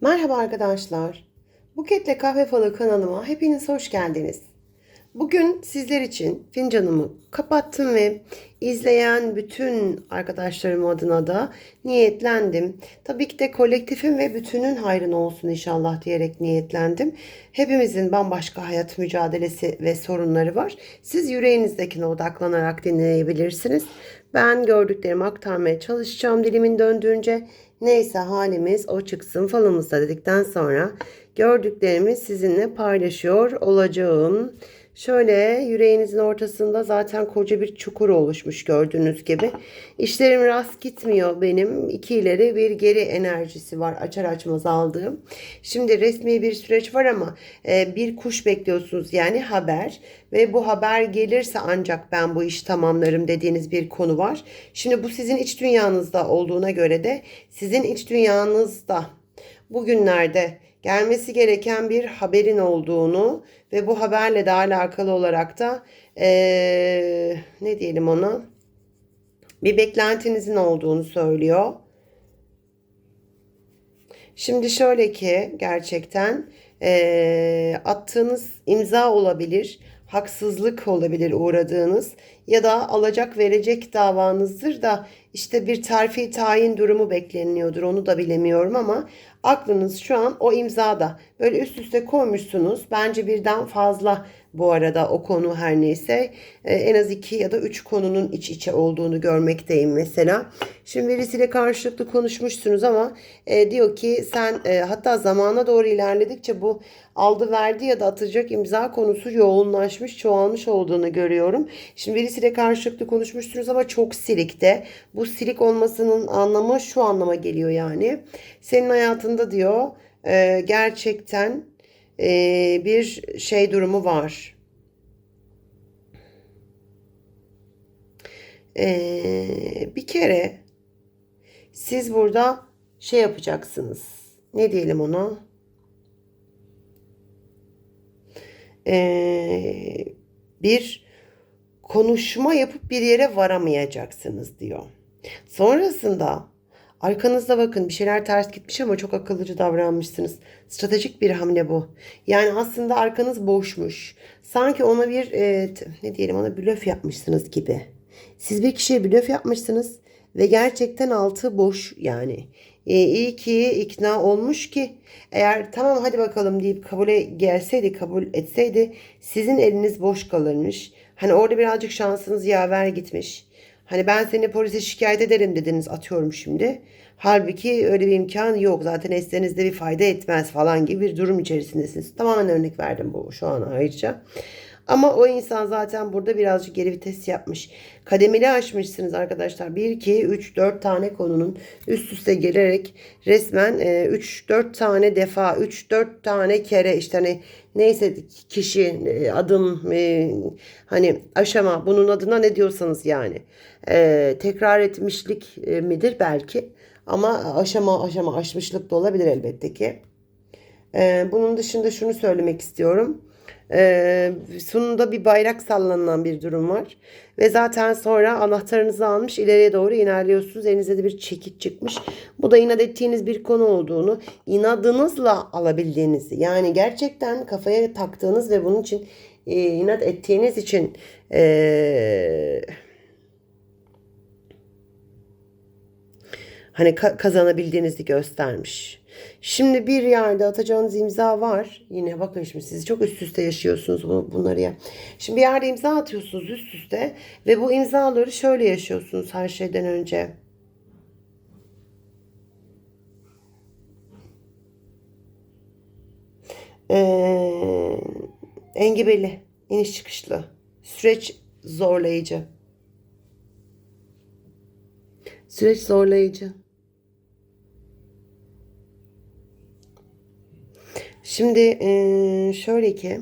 Merhaba arkadaşlar. Buketle Kahve Falı kanalıma hepiniz hoş geldiniz. Bugün sizler için fincanımı kapattım ve izleyen bütün arkadaşlarım adına da niyetlendim. Tabii ki de kolektifin ve bütünün hayrına olsun inşallah diyerek niyetlendim. Hepimizin bambaşka hayat mücadelesi ve sorunları var. Siz yüreğinizdekine odaklanarak dinleyebilirsiniz. Ben gördüklerimi aktarmaya çalışacağım dilimin döndüğünce. Neyse halimiz o çıksın falımızda dedikten sonra gördüklerimi sizinle paylaşıyor olacağım. Şöyle yüreğinizin ortasında zaten koca bir çukur oluşmuş gördüğünüz gibi. İşlerim rast gitmiyor benim. İki ileri bir geri enerjisi var açar açmaz aldığım. Şimdi resmi bir süreç var ama e, bir kuş bekliyorsunuz yani haber. Ve bu haber gelirse ancak ben bu işi tamamlarım dediğiniz bir konu var. Şimdi bu sizin iç dünyanızda olduğuna göre de sizin iç dünyanızda bugünlerde gelmesi gereken bir haberin olduğunu ve bu haberle de alakalı olarak da eee, ne diyelim ona bir beklentinizin olduğunu söylüyor. Şimdi şöyle ki gerçekten eee, attığınız imza olabilir, haksızlık olabilir uğradığınız ya da alacak verecek davanızdır da işte bir terfi tayin durumu bekleniyordur onu da bilemiyorum ama aklınız şu an o imzada böyle üst üste koymuşsunuz. Bence birden fazla bu arada o konu her neyse e, en az iki ya da üç konunun iç içe olduğunu görmekteyim mesela. Şimdi birisiyle karşılıklı konuşmuşsunuz ama e, diyor ki sen e, hatta zamana doğru ilerledikçe bu aldı verdi ya da atacak imza konusu yoğunlaşmış çoğalmış olduğunu görüyorum. Şimdi birisiyle karşılıklı konuşmuşsunuz ama çok silikte. Bu silik olmasının anlamı şu anlama geliyor yani. Senin hayatında diyor e, gerçekten e, bir şey durumu var. E, bir kere siz burada şey yapacaksınız. Ne diyelim ona? E, bir konuşma yapıp bir yere varamayacaksınız diyor. Sonrasında arkanızda bakın bir şeyler ters gitmiş ama çok akıllıca davranmışsınız. Stratejik bir hamle bu. Yani aslında arkanız boşmuş. Sanki ona bir e, ne diyelim ona blöf yapmışsınız gibi. Siz bir kişiye blöf yapmışsınız ve gerçekten altı boş yani. E, iyi ki ikna olmuş ki eğer tamam hadi bakalım deyip kabule gelseydi kabul etseydi sizin eliniz boş kalırmış. Hani orada birazcık şansınız yaver gitmiş. Hani ben seni polise şikayet ederim dediniz atıyorum şimdi. Halbuki öyle bir imkan yok. Zaten esnenizde bir fayda etmez falan gibi bir durum içerisindesiniz. Tamamen örnek verdim bu şu an ayrıca. Ama o insan zaten burada birazcık geri vites yapmış. Kademeli aşmışsınız arkadaşlar. 1, 2, 3, 4 tane konunun üst üste gelerek resmen e, 3, 4 tane defa, 3, 4 tane kere işte hani neyse kişi, e, adım, e, hani aşama bunun adına ne diyorsanız yani. E, tekrar etmişlik e, midir belki. Ama aşama aşama aşmışlık da olabilir elbette ki. Bunun dışında şunu söylemek istiyorum. Ee, sonunda bir bayrak sallanan bir durum var. Ve zaten sonra anahtarınızı almış ileriye doğru ilerliyorsunuz. Elinizde de bir çekiç çıkmış. Bu da inat ettiğiniz bir konu olduğunu, inadınızla alabildiğinizi yani gerçekten kafaya taktığınız ve bunun için e, inat ettiğiniz için e, hani ka- kazanabildiğinizi göstermiş. Şimdi bir yerde atacağınız imza var. Yine bakın şimdi siz çok üst üste yaşıyorsunuz bu- bunları ya. Şimdi bir yerde imza atıyorsunuz üst üste ve bu imzaları şöyle yaşıyorsunuz her şeyden önce. Ee, engebeli, iniş çıkışlı, süreç zorlayıcı. Süreç zorlayıcı. Şimdi şöyle ki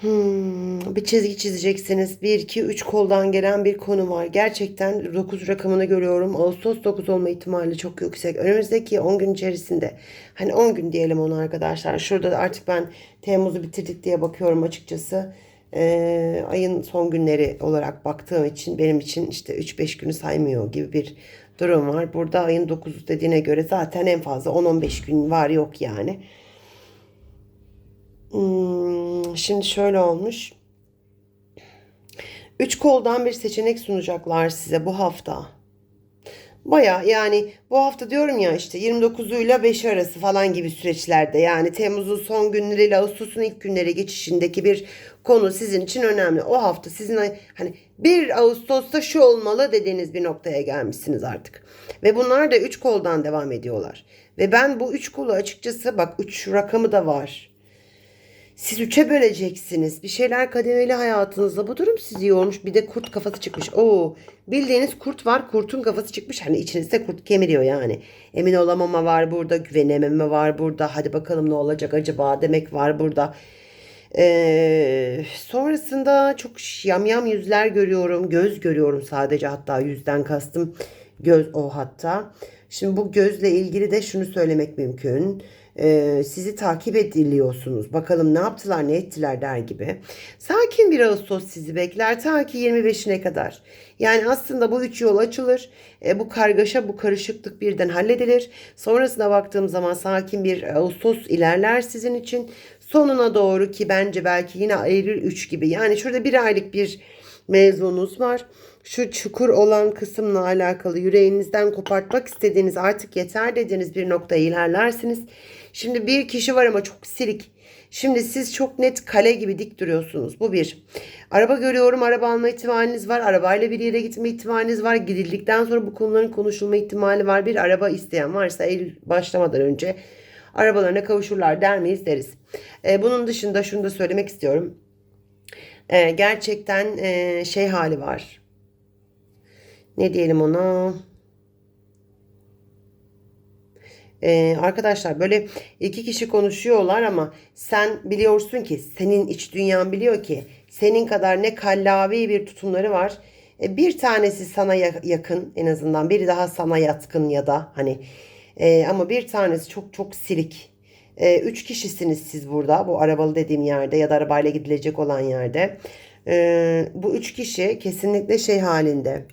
hmm, bir çizgi çizeceksiniz. 1, 2, 3 koldan gelen bir konu var. Gerçekten 9 rakamını görüyorum. Ağustos 9 olma ihtimali çok yüksek. Önümüzdeki 10 gün içerisinde hani 10 gün diyelim onu arkadaşlar. Şurada da artık ben Temmuz'u bitirdik diye bakıyorum açıkçası. Eee, ayın son günleri olarak baktığım için benim için işte 3-5 günü saymıyor gibi bir durum var. Burada ayın 9'u dediğine göre zaten en fazla 10-15 gün var yok yani. Hmm, şimdi şöyle olmuş. Üç koldan bir seçenek sunacaklar size bu hafta. Baya yani bu hafta diyorum ya işte 29'uyla 5 arası falan gibi süreçlerde yani Temmuz'un son günleriyle Ağustos'un ilk günleri geçişindeki bir konu sizin için önemli. O hafta sizin hani 1 Ağustos'ta şu olmalı dediğiniz bir noktaya gelmişsiniz artık. Ve bunlar da 3 koldan devam ediyorlar. Ve ben bu 3 kolu açıkçası bak 3 rakamı da var. Siz üçe böleceksiniz. Bir şeyler kademeli hayatınızda. Bu durum sizi yormuş. Bir de kurt kafası çıkmış. Oo, bildiğiniz kurt var. Kurtun kafası çıkmış. Hani içinizde kurt kemiriyor yani. Emin olamama var burada. Güvenememe var burada. Hadi bakalım ne olacak acaba demek var burada. Ee, sonrasında çok yamyam yüzler görüyorum. Göz görüyorum sadece hatta yüzden kastım. Göz o hatta. Şimdi bu gözle ilgili de şunu söylemek mümkün. Ee, sizi takip ediliyorsunuz. Bakalım ne yaptılar ne ettiler der gibi. Sakin bir Ağustos sizi bekler ta ki 25'ine kadar. Yani aslında bu üç yol açılır. E, bu kargaşa bu karışıklık birden halledilir. Sonrasına baktığım zaman sakin bir Ağustos ilerler sizin için. Sonuna doğru ki bence belki yine Eylül 3 gibi. Yani şurada bir aylık bir mevzunuz var. Şu çukur olan kısımla alakalı yüreğinizden kopartmak istediğiniz artık yeter dediğiniz bir noktaya ilerlersiniz. Şimdi bir kişi var ama çok silik. Şimdi siz çok net kale gibi dik duruyorsunuz. Bu bir. Araba görüyorum. Araba alma ihtimaliniz var. Arabayla bir yere gitme ihtimaliniz var. Gidildikten sonra bu konuların konuşulma ihtimali var. Bir araba isteyen varsa Eylül başlamadan önce arabalarına kavuşurlar der miyiz deriz. Ee, bunun dışında şunu da söylemek istiyorum. Ee, gerçekten e, şey hali var. Ne diyelim ona? Ee, arkadaşlar böyle iki kişi konuşuyorlar ama sen biliyorsun ki senin iç dünyan biliyor ki senin kadar ne kallavi bir tutumları var. Ee, bir tanesi sana yakın en azından biri daha sana yatkın ya da hani e, ama bir tanesi çok çok silik. E, üç kişisiniz siz burada bu arabalı dediğim yerde ya da arabayla gidilecek olan yerde. E, bu üç kişi kesinlikle şey halinde.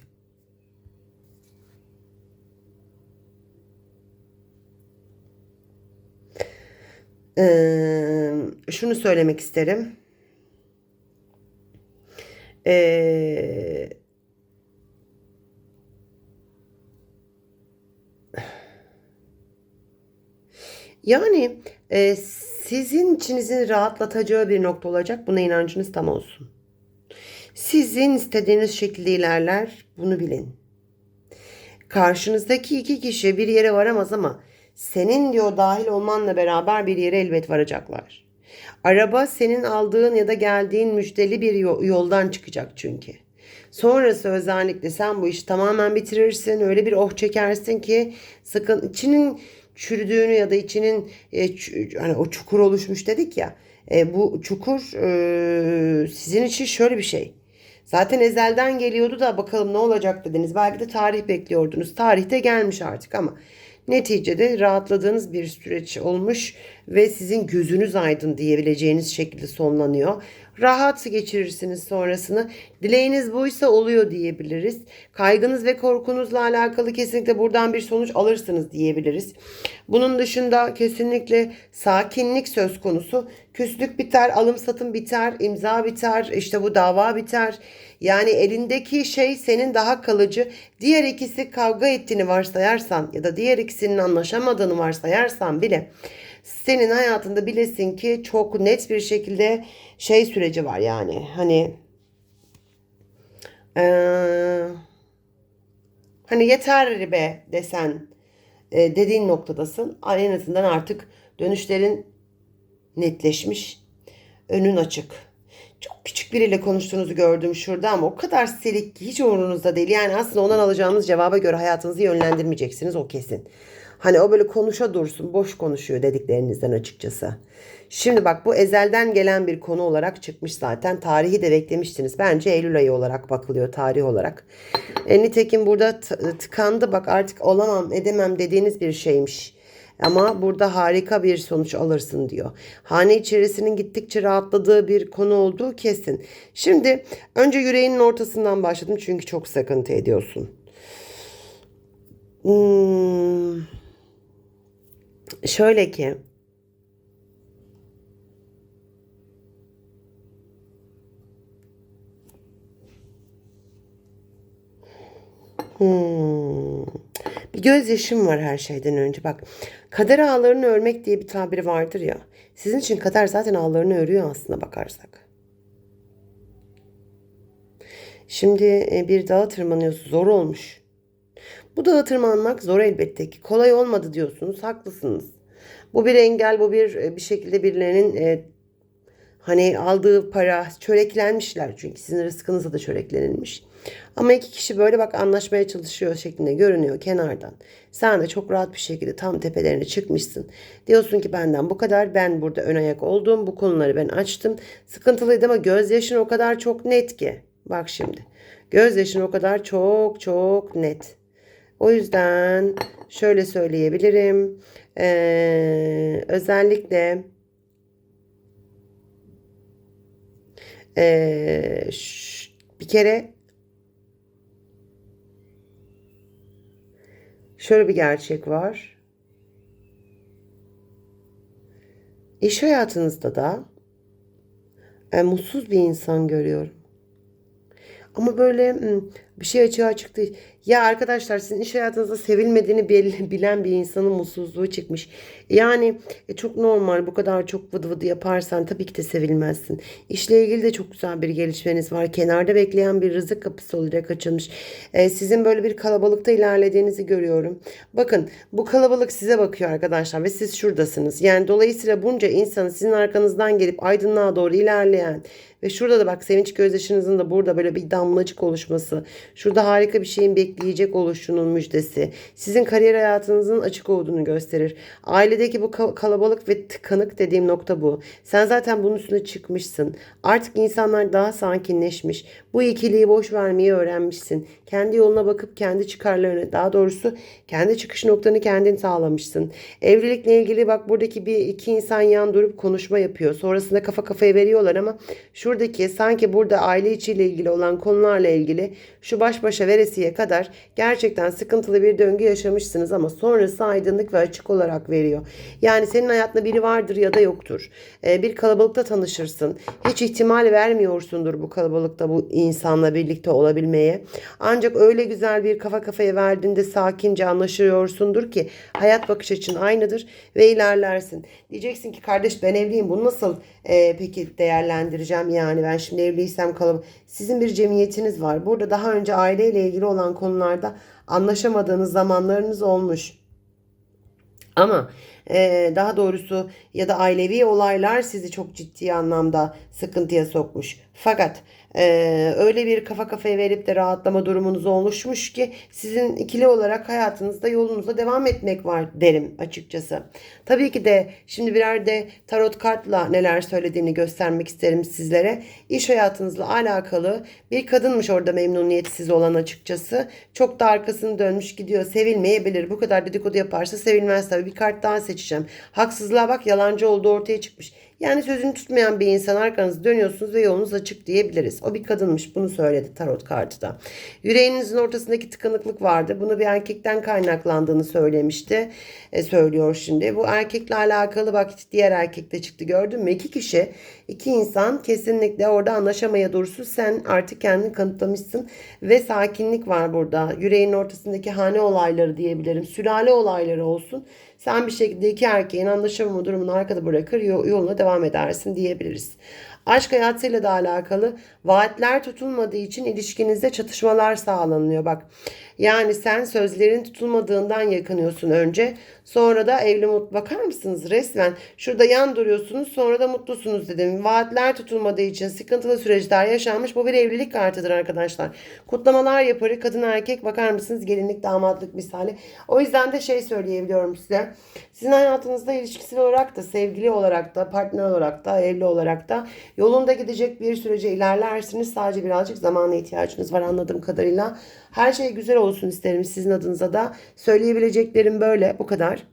Ee, şunu söylemek isterim. Ee, yani e, sizin içinizin rahatlatacağı bir nokta olacak. Buna inancınız tam olsun. Sizin istediğiniz şekilde ilerler. Bunu bilin. Karşınızdaki iki kişi bir yere varamaz ama senin diyor dahil olmanla beraber bir yere elbet varacaklar. Araba senin aldığın ya da geldiğin müjdeli bir yoldan çıkacak çünkü. Sonrası özellikle sen bu işi tamamen bitirirsin. Öyle bir oh çekersin ki sakın içinin çürüdüğünü ya da içinin e, hani o çukur oluşmuş dedik ya. E, bu çukur e, sizin için şöyle bir şey. Zaten ezelden geliyordu da bakalım ne olacak dediniz. Belki de tarih bekliyordunuz. Tarihte gelmiş artık ama Neticede rahatladığınız bir süreç olmuş ve sizin gözünüz aydın diyebileceğiniz şekilde sonlanıyor. Rahat geçirirsiniz sonrasını. Dileğiniz buysa oluyor diyebiliriz. Kaygınız ve korkunuzla alakalı kesinlikle buradan bir sonuç alırsınız diyebiliriz. Bunun dışında kesinlikle sakinlik söz konusu. Küslük biter, alım satım biter, imza biter, işte bu dava biter. Yani elindeki şey senin daha kalıcı. Diğer ikisi kavga ettiğini varsayarsan ya da diğer ikisinin anlaşamadığını varsayarsan bile senin hayatında bilesin ki çok net bir şekilde şey süreci var yani. Hani ee, hani yeter be desen e, dediğin noktadasın. En azından artık dönüşlerin netleşmiş. Önün açık. Çok küçük biriyle konuştuğunuzu gördüm şurada ama o kadar silik ki hiç umurunuzda değil. Yani aslında ondan alacağınız cevaba göre hayatınızı yönlendirmeyeceksiniz o kesin. Hani o böyle konuşa dursun, boş konuşuyor dediklerinizden açıkçası. Şimdi bak bu ezelden gelen bir konu olarak çıkmış zaten. Tarihi de beklemiştiniz. Bence Eylül ayı olarak bakılıyor tarih olarak. E, nitekim burada tıkandı bak artık olamam edemem dediğiniz bir şeymiş. Ama burada harika bir sonuç alırsın diyor. Hane içerisinin gittikçe rahatladığı bir konu olduğu kesin. Şimdi önce yüreğinin ortasından başladım çünkü çok sıkıntı ediyorsun. Hmm, şöyle ki Hmm. Bir gözyaşım var her şeyden önce. Bak kader ağlarını örmek diye bir tabiri vardır ya. Sizin için kader zaten ağlarını örüyor aslında bakarsak. Şimdi e, bir dağa tırmanıyorsunuz. Zor olmuş. Bu dağa tırmanmak zor elbette ki. Kolay olmadı diyorsunuz. Haklısınız. Bu bir engel, bu bir e, bir şekilde birilerinin e, hani aldığı para çöreklenmişler çünkü sizin rızkınıza da çöreklenilmiş. Ama iki kişi böyle bak anlaşmaya çalışıyor şeklinde görünüyor kenardan. Sen de çok rahat bir şekilde tam tepelerine çıkmışsın. Diyorsun ki benden bu kadar ben burada ön ayak oldum bu konuları ben açtım. Sıkıntılıydı ama gözyaşın o kadar çok net ki. Bak şimdi gözyaşın o kadar çok çok net. O yüzden şöyle söyleyebilirim. Ee, özellikle ee, bir kere şöyle bir gerçek var. İş hayatınızda da e, mutsuz bir insan görüyorum. Ama böyle bir şey açığa çıktı. Ya arkadaşlar sizin iş hayatınızda sevilmediğini bil- bilen bir insanın mutsuzluğu çıkmış. Yani e, çok normal bu kadar çok vıdı vıdı yaparsan tabii ki de sevilmezsin. İşle ilgili de çok güzel bir gelişmeniz var. Kenarda bekleyen bir rızık kapısı olarak açılmış. E, sizin böyle bir kalabalıkta ilerlediğinizi görüyorum. Bakın bu kalabalık size bakıyor arkadaşlar ve siz şuradasınız. Yani dolayısıyla bunca insanın sizin arkanızdan gelip aydınlığa doğru ilerleyen ve şurada da bak sevinç gözyaşınızın da burada böyle bir damlacık oluşması. Şurada harika bir şeyin bekleyecek oluşunun müjdesi. Sizin kariyer hayatınızın açık olduğunu gösterir. Ailedeki bu ka- kalabalık ve tıkanık dediğim nokta bu. Sen zaten bunun üstüne çıkmışsın. Artık insanlar daha sakinleşmiş. Bu ikiliyi boş vermeyi öğrenmişsin. Kendi yoluna bakıp kendi çıkarlarını daha doğrusu kendi çıkış noktanı kendin sağlamışsın. Evlilikle ilgili bak buradaki bir iki insan yan durup konuşma yapıyor. Sonrasında kafa kafaya veriyorlar ama şuradaki sanki burada aile içiyle ilgili olan konularla ilgili şu baş başa veresiye kadar gerçekten sıkıntılı bir döngü yaşamışsınız ama sonrası aydınlık ve açık olarak veriyor. Yani senin hayatında biri vardır ya da yoktur. Ee, bir kalabalıkta tanışırsın. Hiç ihtimal vermiyorsundur bu kalabalıkta bu insanla birlikte olabilmeye. Ancak öyle güzel bir kafa kafaya verdiğinde sakince anlaşıyorsundur ki hayat bakış açın aynıdır ve ilerlersin. Diyeceksin ki kardeş ben evliyim bunu nasıl e, peki değerlendireceğim yani ben şimdi evliysem kalıp sizin bir cemiyetiniz var. Burada daha önce aileyle ilgili olan konularda anlaşamadığınız zamanlarınız olmuş. Ama e, daha doğrusu ya da ailevi olaylar sizi çok ciddi anlamda sıkıntıya sokmuş. Fakat e, öyle bir kafa kafaya verip de rahatlama durumunuz oluşmuş ki sizin ikili olarak hayatınızda yolunuza devam etmek var derim açıkçası. Tabii ki de şimdi birer de tarot kartla neler söylediğini göstermek isterim sizlere. İş hayatınızla alakalı bir kadınmış orada memnuniyetsiz olan açıkçası. Çok da arkasını dönmüş gidiyor. Sevilmeyebilir. Bu kadar dedikodu yaparsa sevilmez tabii. Bir kart daha seçeceğim. Haksızlığa bak yalancı olduğu ortaya çıkmış. Yani sözünü tutmayan bir insan arkanızı dönüyorsunuz ve yolunuz açık diyebiliriz. O bir kadınmış bunu söyledi tarot kartı da. Yüreğinizin ortasındaki tıkanıklık vardı. Bunu bir erkekten kaynaklandığını söylemişti. E, söylüyor şimdi. Bu erkekle alakalı bak diğer erkekte çıktı gördün mü? İki kişi, iki insan kesinlikle orada anlaşamaya dursun. Sen artık kendini kanıtlamışsın ve sakinlik var burada. Yüreğin ortasındaki hane olayları diyebilirim. Sülale olayları olsun. Sen bir şekilde iki erkeğin anlaşamama durumunu arkada bırakır yoluna devam edersin diyebiliriz. Aşk hayatıyla da alakalı vaatler tutulmadığı için ilişkinizde çatışmalar sağlanıyor. Bak yani sen sözlerin tutulmadığından yakınıyorsun önce. Sonra da evli mutlu bakar mısınız resmen? Şurada yan duruyorsunuz sonra da mutlusunuz dedim. Vaatler tutulmadığı için sıkıntılı süreçler yaşanmış. Bu bir evlilik kartıdır arkadaşlar. Kutlamalar yaparı kadın erkek bakar mısınız? Gelinlik damatlık misali. O yüzden de şey söyleyebiliyorum size. Sizin hayatınızda ilişkisel olarak da sevgili olarak da partner olarak da evli olarak da yolunda gidecek bir sürece ilerlersiniz. Sadece birazcık zamana ihtiyacınız var anladığım kadarıyla. Her şey güzel olsun isterim sizin adınıza da. Söyleyebileceklerim böyle bu kadar.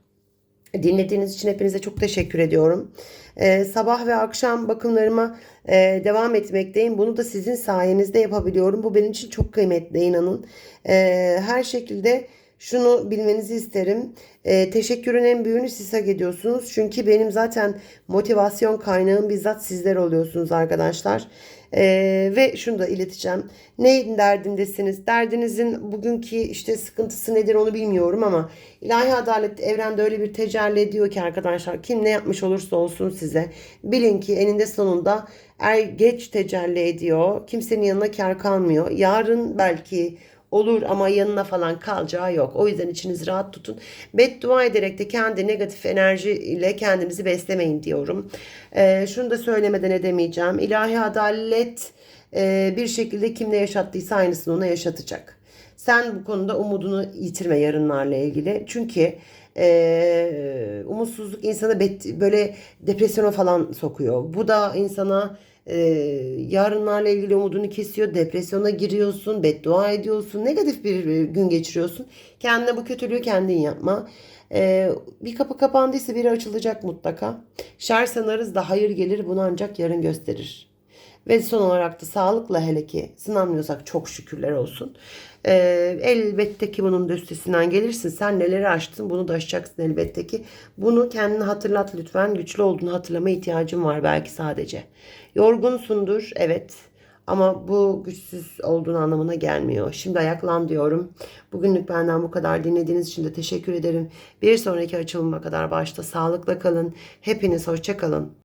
Dinlediğiniz için hepinize çok teşekkür ediyorum. Ee, sabah ve akşam bakımlarıma e, devam etmekteyim. Bunu da sizin sayenizde yapabiliyorum. Bu benim için çok kıymetli inanın. Ee, her şekilde şunu bilmenizi isterim. Ee, teşekkürün en büyüğünü siz hak ediyorsunuz. Çünkü benim zaten motivasyon kaynağım bizzat sizler oluyorsunuz arkadaşlar. Ee, ve şunu da ileteceğim. Neyin derdindesiniz? Derdinizin bugünkü işte sıkıntısı nedir onu bilmiyorum ama ilahi adalet evrende öyle bir tecelli ediyor ki arkadaşlar kim ne yapmış olursa olsun size bilin ki eninde sonunda er geç tecelli ediyor. Kimsenin yanına kar kalmıyor. Yarın belki olur ama yanına falan kalacağı yok. O yüzden içinizi rahat tutun. Beddua ederek de kendi negatif enerji ile kendinizi beslemeyin diyorum. Ee, şunu da söylemeden edemeyeceğim. İlahi adalet e, bir şekilde kim ne yaşattıysa aynısını ona yaşatacak. Sen bu konuda umudunu yitirme yarınlarla ilgili. Çünkü e, umutsuzluk insanı bet- böyle depresyona falan sokuyor. Bu da insana e, yarınlarla ilgili umudunu kesiyor. Depresyona giriyorsun, beddua ediyorsun. Negatif bir e, gün geçiriyorsun. Kendine bu kötülüğü kendin yapma. E, bir kapı kapandıysa biri açılacak mutlaka. Şer sanarız da hayır gelir bunu ancak yarın gösterir. Ve son olarak da sağlıkla hele ki sınanmıyorsak çok şükürler olsun. Ee, elbette ki bunun da üstesinden gelirsin. Sen neleri aştın bunu da aşacaksın elbette ki. Bunu kendine hatırlat lütfen. Güçlü olduğunu hatırlama ihtiyacın var belki sadece. Yorgunsundur evet. Ama bu güçsüz olduğun anlamına gelmiyor. Şimdi ayaklan diyorum. Bugünlük benden bu kadar. Dinlediğiniz için de teşekkür ederim. Bir sonraki açılıma kadar başta sağlıkla kalın. Hepiniz hoşça kalın.